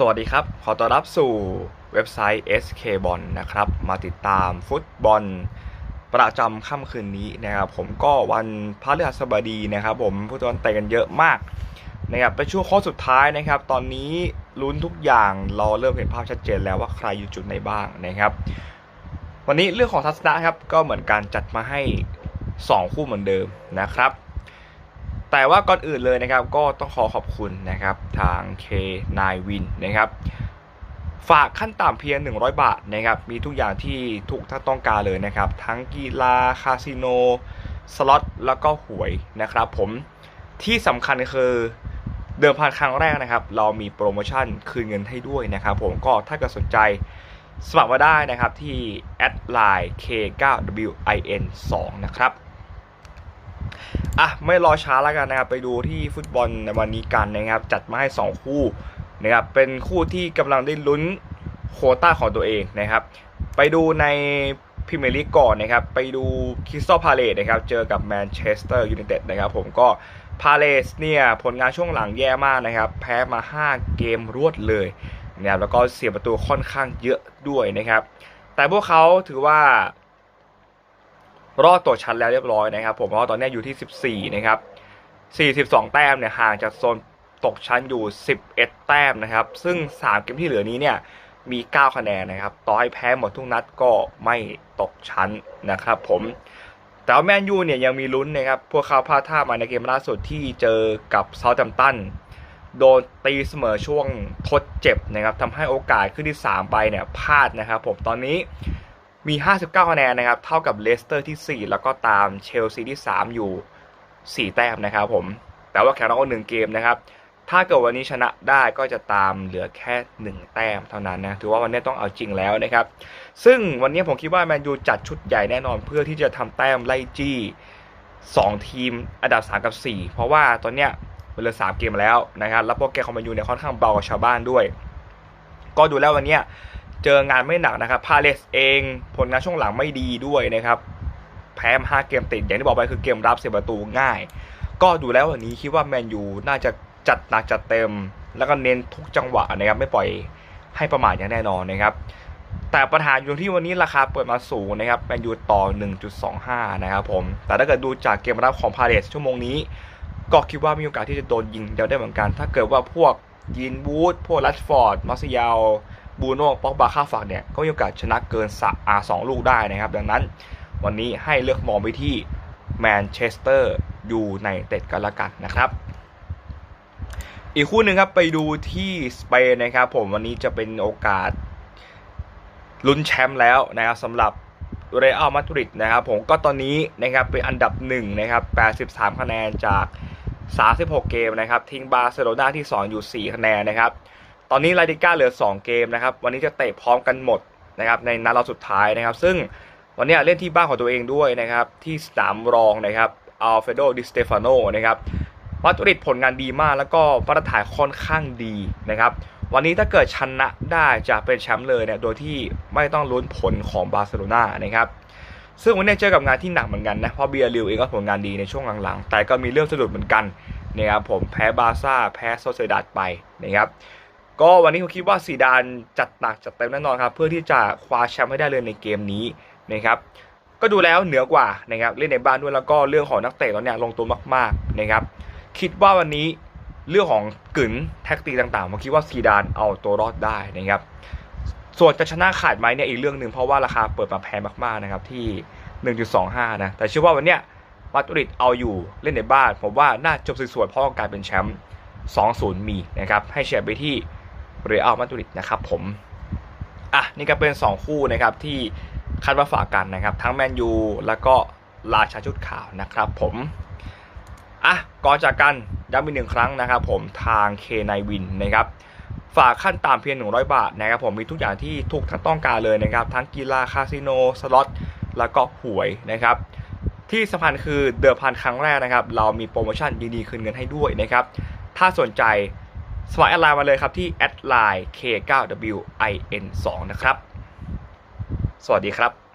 สวัสดีครับ ขอต้อนรับสู่เว็บไซต์ SK b o l นะครับ มาติดตามฟุตบอล ประจำค่ำคืนนี้นะครับ ผมก็วันพฤหัสบดีนะครับ ผมผู้ตอนเตะกันเยอะมากนะครับเป็นช่วงโค้งสุดท้ายนะครับ ตอนนี้ลุ้นทุกอย่างเราเริ่มเห็นภาพชัดเจนแล้วว่าใครอยู่จุดไหนบ้างนะครับ วันนี้เรื่องของทัศนะครับก็เหมือนการจัดมาให้ 2 คู่เหมือนเดิมนะครับ แต่ว่าก่อนอื่นเลยนะครับ ก็ต้องขอขอบคุณนะครับทาง K9 Win นะครับฝากขั้นต่ำเพียง 100 บาทนะครับมีทุกอย่างที่ทุกท่านต้องการเลยนะครับ ทั้งกีฬาคาสิโน สล็อตแล้วก็หวยนะครับผมที่สำคัญคือเดิมพันครั้งแรกนะครับ เรามีโปรโมชั่นคืนเงินให้ด้วยนะครับ ผมก็ถ้าเกิดสนใจสมัครมาได้นะครับที่แอดไลน์ K9WIN 2 นะครับ อะไม่รอช้าแล้วกันนะครับไปดูที่ฟุตบอลในวันนี้กันนะครับ จัดมาให้ 2 คู่นะครับเป็นคู่ที่กำลังได้ลุ้นโควต้าของตัวเองนะครับ ไปดูในพรีเมียร์ลีกก่อนนะครับ ไปดูคริสตัลพาเลสนะครับเจอกับแมนเชสเตอร์ยูไนเต็ดนะครับผมก็พาเลสเนี่ยผลงานช่วงหลังแย่มากนะครับ แพ้มา 5 เกมรวดเลยนะครับแล้วก็เสียประตูค่อนข้างเยอะด้วยนะครับ แต่พวกเขาถือว่า รอดตัวชั้นแล้วเรียบร้อยนะครับ ผมเพราะว่าตอนนี้อยู่ที่ 14 นะครับ 42 แต้มเนี่ยห่างจากโซนตกชั้นอยู่ 11 แต้มนะครับ ซึ่ง 3 เกมที่เหลือนี้เนี่ยมี 9 คะแนนนะครับ ต่อให้แพ้หมดทุกนัดก็ไม่ตกชั้นนะครับผม แต่ว่าแมนยูเนี่ยยังมีลุ้นนะครับ พวกเขาพลาดท่ามาในเกมล่าสุดที่เจอกับเซาท์แฮมป์ตัน โดนตีเสมอช่วงทดเจ็บนะครับทำให้โอกาสขึ้นที่ 3 ไปเนี่ยพลาดนะครับผม ตอนนี้ มี 59 คะแนนนะครับ เท่ากับเลสเตอร์ที่ 4 แล้วก็ตามเชลซีที่ 3 อยู่ 4 แต้มนะครับผม แต่ว่าแข่งรอบหนึ่งเกมนะครับ ถ้าเกิดวันนี้ชนะได้ก็จะตามเหลือแค่ 1 แต้มเท่านั้นนะ ถือว่าวันนี้ต้องเอาจริงแล้วนะครับ ซึ่งวันนี้ผมคิดว่าแมนยูจัดชุดใหญ่แน่นอนเพื่อที่จะทำแต้มไล่จี้ 2 ทีมอันดับ 3 กับ 4 เพราะว่าตอนเนี้ยเหลือ 3 เกมแล้วนะครับ แล้วโปรแกรมของแมนยูเนี่ยค่อนข้างเบากว่าชาวบ้านด้วย ก็ดูแล้ววันเนี้ย เจองานไม่หนักนะครับพาเลสเองผลงานช่วงหลังไม่ดีด้วยนะครับแพ้มาห้าเกมติดอย่างที่บอกไปคือเกมรับเสียประตูง่าย ก็ดูแล้ววันนี้คิดว่าแมนยูน่าจะจัดหนักจัดเต็ม แล้วก็เน้นทุกจังหวะนะครับไม่ปล่อยให้ประมาทอย่างแน่นอนนะครับแต่ปัญหาอยู่ที่วันนี้ราคาเปิดมาสูงนะครับแมนยูต่อ 1.25 นะครับผม แต่ถ้าเกิดดูจากเกมรับของพาเลสชั่วโมงนี้ ก็คิดว่ามีโอกาสที่จะโดนยิงเดียวได้เหมือนกัน ถ้าเกิดว่าพวกยินวูดพวกลัชฟอร์ด มาซิยาล บูโน่ป็อกบาค่าฝากเนี่ยก็มีโอกาสชนะเกินสอาสองลูกได้นะครับ ดังนั้นวันนี้ให้เลือกมองไปที่แมนเชสเตอร์ยูไนเต็ดกันละกันนะครับ อีกคู่หนึ่งครับไปดูที่สเปนนะครับ ผมวันนี้จะเป็นโอกาสลุ้นแชมป์แล้วนะครับสำหรับเรอัลมาดริดนะครับผมก็ตอนนี้นะครับเป็นอันดับ1นะครับ83 คะแนนจาก 36 เกมนะครับทิ้งบาร์เซโลนาที่ 2 อยู่ 4 คะแนนนะครับ ตอนนี้ลาดิก้าเหลือ 2 เกมนะครับ วันนี้จะเตะพร้อมกันหมดนะครับในนัดเราสุดท้ายนะครับ ซึ่งวันนี้เล่นที่บ้านของตัวเองด้วยนะครับ ที่สนามรองนะครับอัลเฟโดดิสเตฟานโนนะครับมาดริดผลงานดีมากแล้วก็มาตรฐานค่อนข้างดีนะครับ วันนี้ถ้าเกิดชนะได้จะเป็นแชมป์เลยเนี่ยโดยที่ไม่ต้องลุ้นผลของบาร์เซโลนานะครับซึ่งวันนี้เจอกับงานที่หนักเหมือนกันนะ เพราะเบียร์ลิวเองก็ผลงานดีในช่วงหลังๆ แต่ก็มีเรื่องสะดุดเหมือนกันนะครับผมแพ้บาร์ซ่าแพ้โซเซดัดไปนะครับ ก็วันนี้ผมคิดว่าซีดานจัดหนักจัดเต็มแน่นอนครับ เพื่อที่จะคว้าแชมป์ให้ได้เลยในเกมนี้นะครับก็ดูแล้วเหนือกว่านะครับเล่นในบ้านด้วยแล้วก็เรื่องของนักเตะเราเนี่ยลงตัวมากๆนะครับคิดว่าวันนี้เรื่องของกึ๋นแท็กติกต่างๆผมคิดว่าซีดานเอาตัวรอดได้นะครับส่วนจะชนะขาดไหมเนี่ยอีกเรื่องหนึ่งเพราะว่าราคาเปิดมาแพงมากๆนะครับที่ 1.25 นะแต่เชื่อว่าวันเนี้ยมาดริดเอาอยู่เล่นในบ้านผมว่าน่าจบสวยๆเพราะการเป็นแชมป์ 2-0 มีนะครับให้เชียร์ไปที่ เรอัลมาดริดนะครับผมอะนี่ก็เป็น 2 คู่นะครับที่คาดว่าฝากกันนะครับ ทั้งแมนยูแล้วก็ราชาชุดขาวนะครับผมอะก่อนจากกันย้ำอีกหนึ่งครั้งนะครับ ผมทางเคนายวินนะครับฝากขั้นต่ำเพียง 100 บาทนะครับผมมีทุกอย่างที่ทุกท่านต้องการเลยนะครับ ทั้งกีฬาคาสิโนสล็อตแล้วก็หวยนะครับ ที่สำคัญคือเดิมพันครั้งแรกนะครับ เรามีโปรโมชั่นดีๆ คืนเงินให้ด้วยนะครับ ถ้าสนใจ สมัครแอดไลน์มาเลยครับที่แอดไลน์ K9WIN2 นะครับ สวัสดีครับ